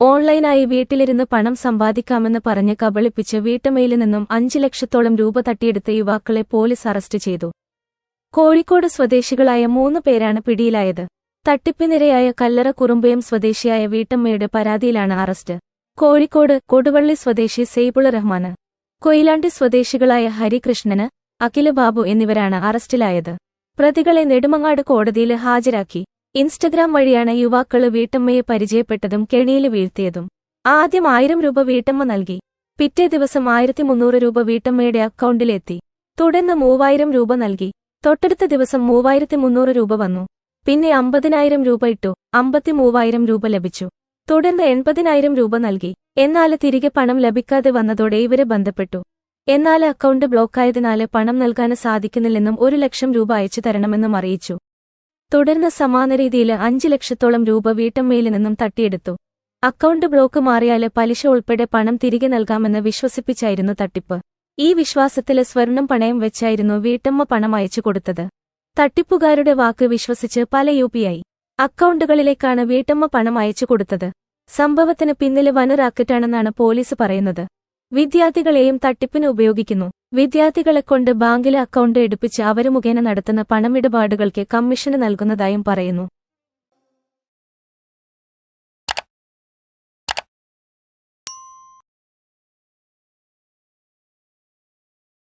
ഓൺലൈനായി വീട്ടിലിരുന്ന് പണം സമ്പാദിക്കാമെന്ന് പറഞ്ഞ് കബളിപ്പിച്ച് വീട്ടമ്മയിൽ നിന്നും അഞ്ചു ലക്ഷത്തോളം രൂപ തട്ടിയെടുത്ത യുവാക്കളെ പോലീസ് അറസ്റ്റ് ചെയ്തു. കോഴിക്കോട് സ്വദേശികളായ മൂന്ന് പേരാണ് പിടിയിലായത്. തട്ടിപ്പിനിരയായ കല്ലറ കുറുമ്പയം സ്വദേശിയായ വീട്ടമ്മയുടെ പരാതിയിലാണ് അറസ്റ്റ്. കോഴിക്കോട് കൊടുവള്ളി സ്വദേശി സെയ്ബുൾ റഹ്മാന് കൊയിലാണ്ടി സ്വദേശികളായ ഹരികൃഷ്ണന് അഖില ബാബു എന്നിവരാണ് അറസ്റ്റിലായത്. പ്രതികളെ നെടുമങ്ങാട് കോടതിയിൽ ഹാജരാക്കി. ഇൻസ്റ്റഗ്രാം വഴിയാണ് യുവാക്കൾ വീട്ടമ്മയെ പരിചയപ്പെട്ടതും കെണിയിൽ വീഴ്ത്തിയതും. ആദ്യം ആയിരം രൂപ വീട്ടമ്മ നൽകി. പിറ്റേ ദിവസം ആയിരത്തി മുന്നൂറ് രൂപ വീട്ടമ്മയുടെ അക്കൗണ്ടിലെത്തി. തുടർന്ന് മൂവായിരം രൂപ നൽകി. തൊട്ടടുത്ത ദിവസം മൂവായിരത്തി മുന്നൂറ് രൂപ വന്നു. പിന്നെ അമ്പതിനായിരം രൂപ ഇട്ടു. അമ്പത്തി മൂവായിരം രൂപ ലഭിച്ചു. തുടർന്ന് എൺപതിനായിരം രൂപ നൽകി. എന്നാൽ തിരികെ പണം ലഭിക്കാതെ വന്നതോടെ ഇവരെ ബന്ധപ്പെട്ടു. എന്നാൽ അക്കൗണ്ട് ബ്ലോക്കായതിനാല് പണം നൽകാന് സാധിക്കുന്നില്ലെന്നും ഒരു ലക്ഷം രൂപ അയച്ചു തരണമെന്നും അറിയിച്ചു. തുടർന്ന് സമാന രീതിയിൽ അഞ്ച് ലക്ഷത്തോളം രൂപ വീട്ടമ്മയിൽ നിന്നും തട്ടിയെടുത്തു. അക്കൗണ്ട് ബ്ലോക്ക് മാറിയാൽ പലിശ ഉൾപ്പെടെ പണം തിരികെ നൽകാമെന്ന് വിശ്വസിപ്പിച്ചായിരുന്നു തട്ടിപ്പ്. ഈ വിശ്വാസത്തിൽ സ്വർണം പണയം വെച്ചായിരുന്നു വീട്ടമ്മ പണം അയച്ചു കൊടുത്തത്. തട്ടിപ്പുകാരുടെ വാക്ക് വിശ്വസിച്ച് പല യു പി ഐ അക്കൗണ്ടുകളിലേക്കാണ് വീട്ടമ്മ പണം അയച്ചു കൊടുത്തത്. സംഭവത്തിന് പിന്നിൽ വന റാക്കറ്റാണെന്നാണ് പോലീസ് പറയുന്നത്. വിദ്യാർത്ഥികളെയും തട്ടിപ്പിന് ഉപയോഗിക്കുന്നു. വിദ്യാർത്ഥികളെ കൊണ്ട് ബാങ്കിലെ അക്കൗണ്ട് എടുപ്പിച്ച് അവരു മുഖേന നടത്തുന്ന പണമിടപാടുകൾക്ക് കമ്മീഷന് നൽകുന്നതായും പറയുന്നു